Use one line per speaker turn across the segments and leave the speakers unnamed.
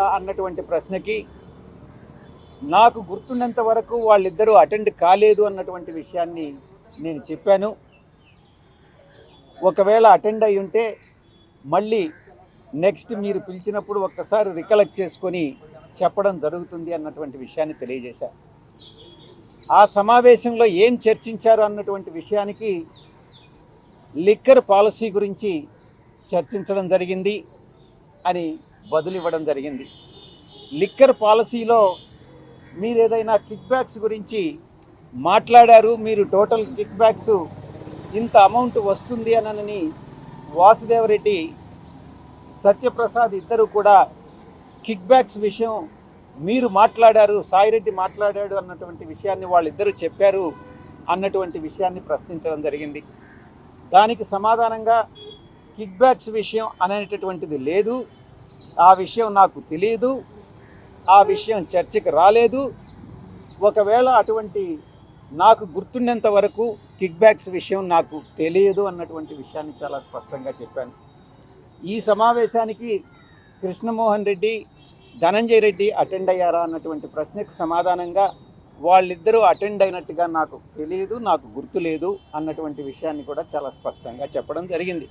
అన్నటువంటి ప్రశ్నకి నాకు గుర్తున్నంత వరకు వాళ్ళిద్దరూ అటెండ్ కాలేదు అన్నటువంటి విషయాన్ని నేను చెప్పాను. ఒకవేళ అటెండ్ అయి ఉంటే మళ్ళీ నెక్స్ట్ మీరు పిలిచినప్పుడు ఒక్కసారి రికలెక్ట్ చేసుకొని చెప్పడం జరుగుతుంది అన్నటువంటి విషయాన్ని తెలియజేశారు ఆ సమావేశంలో ఏం చర్చించారు అన్నటువంటి విషయానికి లిక్కర్ పాలసీ గురించి చర్చించడం జరిగింది అని బదులివ్వడం జరిగింది. లిక్కర్ పాలసీలో మీరు ఏదైనా కిక్ బ్యాక్స్ గురించి మాట్లాడారు మీరు టోటల్ కిక్ బ్యాక్స్ ఇంత అమౌంట్ వస్తుంది అనని వాసుదేవరెడ్డి సత్యప్రసాద్ ఇద్దరు కూడా కిక్ బ్యాక్స్ విషయం మీరు మాట్లాడారు సాయిరెడ్డి మాట్లాడాడు అన్నటువంటి విషయాన్ని వాళ్ళిద్దరూ చెప్పారు అన్నటువంటి విషయాన్ని ప్రశ్నించడం జరిగింది. దానికి సమాధానంగా కిక్ బ్యాక్స్ విషయం అనేటటువంటిది లేదు. ఆ విషయం నాకు తెలియదు ఆ విషయం చర్చకు రాలేదు. ఒకవేళ అటువంటి నాకు గుర్తుండేంత వరకు కిక్ బ్యాక్స్ విషయం నాకు తెలియదు అన్నటువంటి విషయాన్ని చాలా స్పష్టంగా చెప్పాను. ఈ సమావేశానికి కృష్ణమోహన్ రెడ్డి ధనంజయ రెడ్డి అటెండ్ అయ్యారా అన్నటువంటి ప్రశ్నకు సమాధానంగా వాళ్ళిద్దరూ అటెండ్ అయినట్టుగా నాకు తెలియదు నాకు గుర్తు లేదు అన్నటువంటి విషయాన్ని కూడా చాలా స్పష్టంగా చెప్పడం జరిగింది.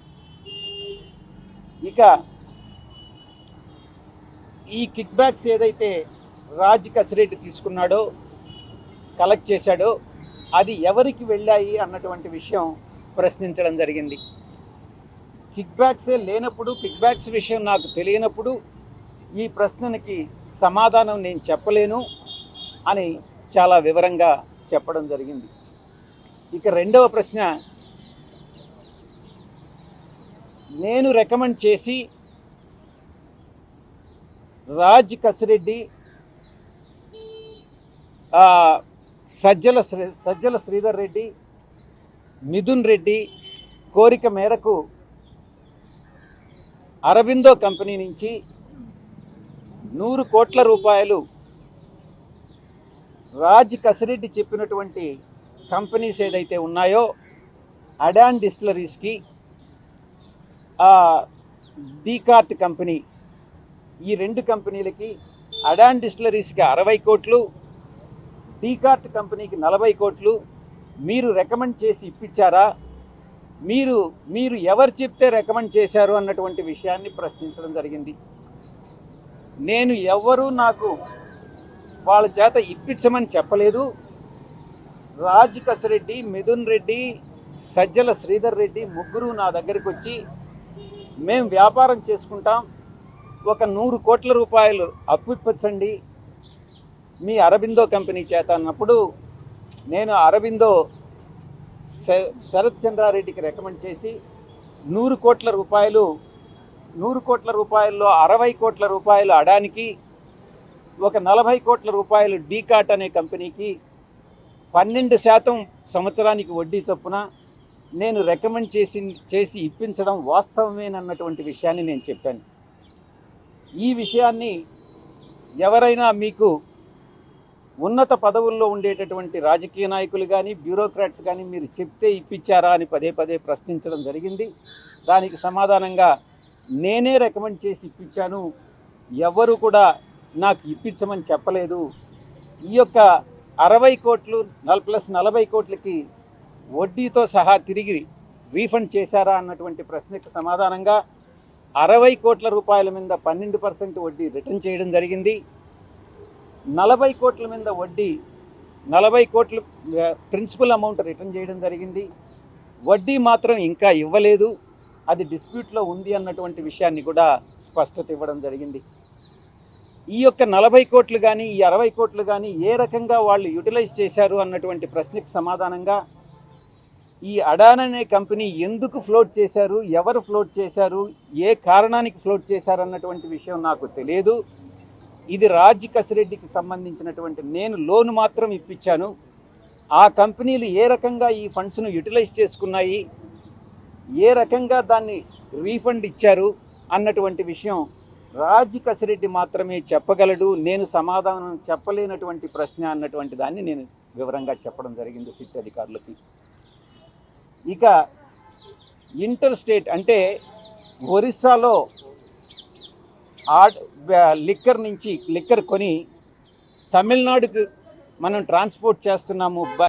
ఇక ఈ కిక్ బ్యాక్స్ ఏదైతే రాజ్ కసిరెడ్డి తీసుకున్నాడో కలెక్ట్ చేశాడో అది ఎవరికి వెళ్ళాయి అన్నటువంటి విషయం ప్రశ్నించడం జరిగింది. కిక్ బ్యాక్సే లేనప్పుడు కిక్ బ్యాక్స్ విషయం నాకు తెలియనప్పుడు ఈ ప్రశ్నకి సమాధానం నేను చెప్పలేను అని చాలా వివరంగా చెప్పడం జరిగింది. ఇక రెండవ ప్రశ్న నేను రికమెండ్ చేసి రాజ్ కసిరెడ్డి సజ్జల శ్రీ సజ్జల శ్రీధర్ రెడ్డి మిథున్ రెడ్డి కోరిక మేరకు అరబిందో కంపెనీ నుంచి నూరు కోట్ల రూపాయలు రాజ్ కసిరెడ్డి చెప్పినటువంటి కంపెనీస్ ఏదైతే ఉన్నాయో అడాన్ డిస్టిలరీస్కి డీకార్ట్ కంపెనీ ఈ రెండు కంపెనీలకి అడాన్ డిస్టిలరీస్కి అరవై కోట్లు డీకార్ట్ కంపెనీకి నలభై కోట్లు. మీరు రికమెండ్ చేసి ఇప్పించారా? మీరు మీరు ఎవరు చెప్తే రికమెండ్ చేశారు అన్నటువంటి విషయాన్ని ప్రశ్నించడం జరిగింది. నేను ఎవరు నాకు వాళ్ళ చేత ఇప్పించమని చెప్పలేదు. రాజ్ కసిరెడ్డి మిథున్ రెడ్డి సజ్జల శ్రీధర్ రెడ్డి ముగ్గురు నా దగ్గరికి వచ్చి మేము వ్యాపారం చేసుకుంటాం ఒక నూరు కోట్ల రూపాయలు అప్పు ఇప్పించండి మీ అరబిందో కంపెనీ చేత అన్నప్పుడు నేను అరబిందో శ- శరత్ చంద్రారెడ్డికి రికమెండ్ చేసి నూరు కోట్ల రూపాయలు నూరు కోట్ల రూపాయల్లో అరవై కోట్ల రూపాయలు అడానికి ఒక నలభై కోట్ల రూపాయలు డీకాట్ అనే కంపెనీకి పన్నెండు శాతం సంవత్సరానికి వడ్డీ చొప్పున నేను రికమెండ్ చేసి చేసి ఇప్పించడం వాస్తవమేనన్నటువంటి విషయాన్ని నేను చెప్పాను. ఈ విషయాన్ని ఎవరైనా మీకు ఉన్నత పదవుల్లో ఉండేటటువంటి రాజకీయ నాయకులు కానీ బ్యూరోక్రాట్స్ కానీ మీరు చెప్తే ఇప్పించారా అని పదే పదే ప్రశ్నించడం జరిగింది. దానికి సమాధానంగా నేనే రికమెండ్ చేసి ఇప్పించాను ఎవరు కూడా నాకు ఇప్పించమని చెప్పలేదు. ఈ యొక్క అరవై కోట్లు నల్ ప్లస్ నలభై కోట్లకి వడ్డీతో సహా తిరిగి రీఫండ్ చేశారా అన్నటువంటి ప్రశ్నకు సమాధానంగా అరవై కోట్ల రూపాయల మీద పన్నెండు పర్సెంట్ వడ్డీ రిటర్న్ చేయడం జరిగింది. నలభై కోట్ల మీద వడ్డీ నలభై కోట్ల ప్రిన్సిపల్ అమౌంట్ రిటర్న్ చేయడం జరిగింది. వడ్డీ మాత్రం ఇంకా ఇవ్వలేదు. అది డిస్ప్యూట్లో ఉంది అన్నటువంటి విషయాన్ని కూడా స్పష్టత ఇవ్వడం జరిగింది. ఈ యొక్క నలభై కోట్లు కానీ ఈ అరవై కోట్లు కానీ ఏ రకంగా వాళ్ళు యూటిలైజ్ చేశారు అన్నటువంటి ప్రశ్నకు సమాధానంగా ఈ అడాన్ అనే కంపెనీ ఎందుకు ఫ్లోట్ చేశారు? ఎవరు ఫ్లోట్ చేశారు? ఏ కారణానికి ఫ్లోట్ చేశారు అన్నటువంటి విషయం నాకు తెలియదు. ఇది రాజ్ కసిరెడ్డికి సంబంధించినటువంటి నేను లోన్ మాత్రం ఇప్పించాను. ఆ కంపెనీలు ఏ రకంగా ఈ ఫండ్స్ను యూటిలైజ్ చేసుకున్నాయి? ఏ రకంగా దాన్ని రీఫండ్ ఇచ్చారు? అన్నటువంటి విషయం రాజ్ కసిరెడ్డి మాత్రమే చెప్పగలడు. నేను సమాధానం చెప్పలేనటువంటి ప్రశ్న అన్నటువంటి దాన్ని నేను వివరంగా చెప్పడం జరిగింది సిట్ అధికారులకి. ఇక ఇంటర్ స్టేట్ అంటే ఒరిస్సాలో ఆ లిక్కర్ నుంచి లిక్కర్ కొని తమిళనాడుకు మనం ట్రాన్స్పోర్ట్ చేస్తున్నాము.